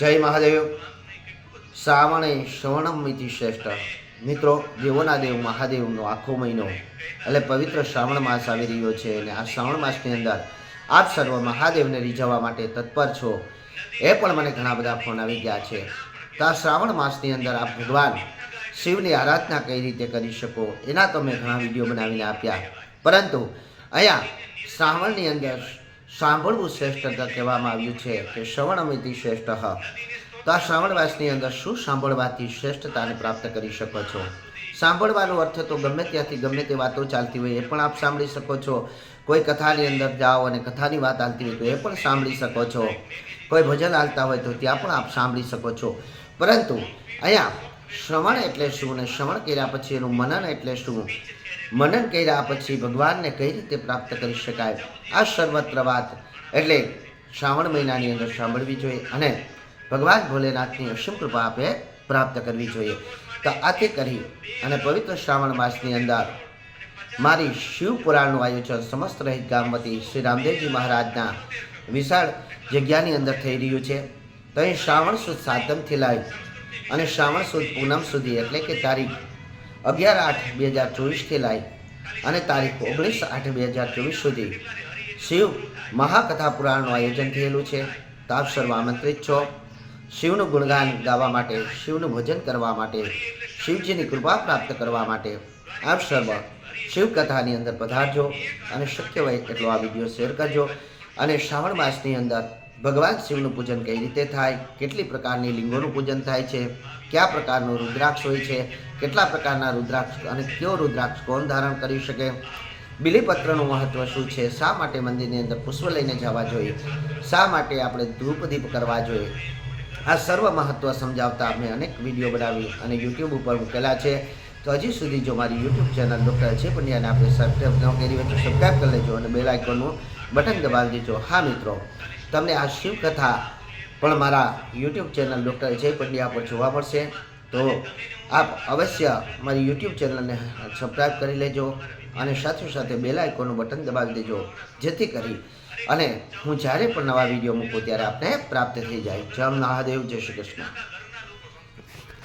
જય મહાદેવ. શ્રાવણે શ્રવણમ મિતિ શ્રેષ્ઠ. મિત્રો દેવોના દેવ મહાદેવનો આખો મહિનો, એટલે પવિત્ર શ્રાવણ માસ આવી રહ્યો છે અને આ શ્રાવણ માસની અંદર આપ સર્વ મહાદેવને રીઝવવા માટે તત્પર છો. એ પણ મને ઘણા બધા ફોન આવી ગયા છે. તો આ શ્રાવણ માસની અંદર આપ ભગવાન શિવની આરાધના કઈ રીતે કરી શકો એના તમે ઘણા વીડિયો બનાવીને આપ્યા. પરંતુ અહીંયા શ્રાવણની અંદર સાંભળવું શ્રેષ્ઠ કહેવામાં આવ્યું છે કે શ્રવણમિતિ શ્રેષ્ઠ. તો આ શ્રાવણવાસની અંદર શું સાંભળવાથી શ્રેષ્ઠતાને પ્રાપ્ત કરી શકો છો? સાંભળવાનો અર્થ તો ગમે ત્યાંથી ગમે તે વાતો ચાલતી હોય એ પણ આપ સાંભળી શકો છો. કોઈ કથાની અંદર જાઓ અને કથાની વાત આવતી હોય તો એ પણ સાંભળી શકો છો. કોઈ ભજન હાલતા હોય તો ત્યાં પણ આપ સાંભળી શકો છો. પરંતુ અહીંયા શ્રવણ એટલે શું ને શ્રવણ કર્યા પછી એનું મનન એટલે શું? મનન કર્યા પછી ભગવાનને કઈ રીતે પ્રાપ્ત કરી શકાય? આ સર્વત્ર વાત એટલે શ્રાવણ મહિનાની અંદર સાંભળવી જોઈએ અને ભગવાન ભોલેનાથની અસીમ કૃપા આપે પ્રાપ્ત કરવી જોઈએ. તો આથી કરી અને પવિત્ર શ્રાવણ માસની અંદર મારી શિવ પુરાણનું આયોજન સમસ્ત રહિત ગામ શ્રી રામદેવજી મહારાજના વિશાળ જગ્યાની અંદર થઈ રહ્યું છે. તો અહીં શ્રાવણ સુદ સાતમથી લાવી અને શ્રાવણ સુદ પૂનમ સુધી એટલે કે તારીખ અગિયાર આઠ બે હજાર ચોવીસથી લાઈ અને તારીખ ઓગણીસ આઠ બે હજાર ચોવીસ સુધી. શિવ મહાકથા પુરાણનું આયોજન થયેલું છે. તાપ સર્વ આમંત્રિત છો. શિવનું ગુણગાન ગાવા માટે, શિવનું ભજન કરવા માટે, શિવજીની કૃપા પ્રાપ્ત કરવા માટે આપ સર્વ શિવકથાની અંદર પધારજો અને શક્ય હોય એટલો આ વીડિયો શેર કરજો. અને શ્રાવણ માસની અંદર ભગવાન શિવનું પૂજન કઈ રીતે થાય? કેટલી પ્રકારની લિંગોનું પૂજન થાય છે? કયા પ્રકારનું રુદ્રાક્ષ હોય છે? કેટલા પ્રકારના રુદ્રાક્ષ અને કયો રુદ્રાક્ષ કોણ ધારણ કરી શકે? બિલીપત્રનું મહત્વ શું છે? શા માટે મંદિરની અંદર પુષ્પ લઈને જવા જોઈએ? શા માટે આપણે ધૂપ દીપ કરવા જોઈએ? આ સર્વ મહત્વ સમજાવતા અમે અનેક વીડિયો બનાવી અને યુટ્યુબ ઉપર મૂકેલા છે. તો હજી સુધી જો મારી યુટ્યુબ ચેનલ ડૉક્ટર છે પંડ્યાને આપણે સબસ્ક્રાઈબ ન કરી હોય તો સબસ્ક્રાઈબ કરી લેજો અને બેલ આઇકોનનું બટન દબાવી દેજો. હા મિત્રો તમને આ શિવકથા પણ મારા યુટ્યુબ ચેનલ ડૉક્ટર જય પંડ્યા પર જોવા મળશે. તો આપ અવશ્ય મારી યુટ્યુબ ચેનલને સબસ્ક્રાઈબ કરી લેજો અને સાથે સાથે બેલ બટન દબાવી દેજો, જેથી કરી અને હું જ્યારે પણ નવા વીડિયો મૂકું ત્યારે આપને પ્રાપ્ત થઈ જાય. જય મહાદેવ, જય શ્રી કૃષ્ણ.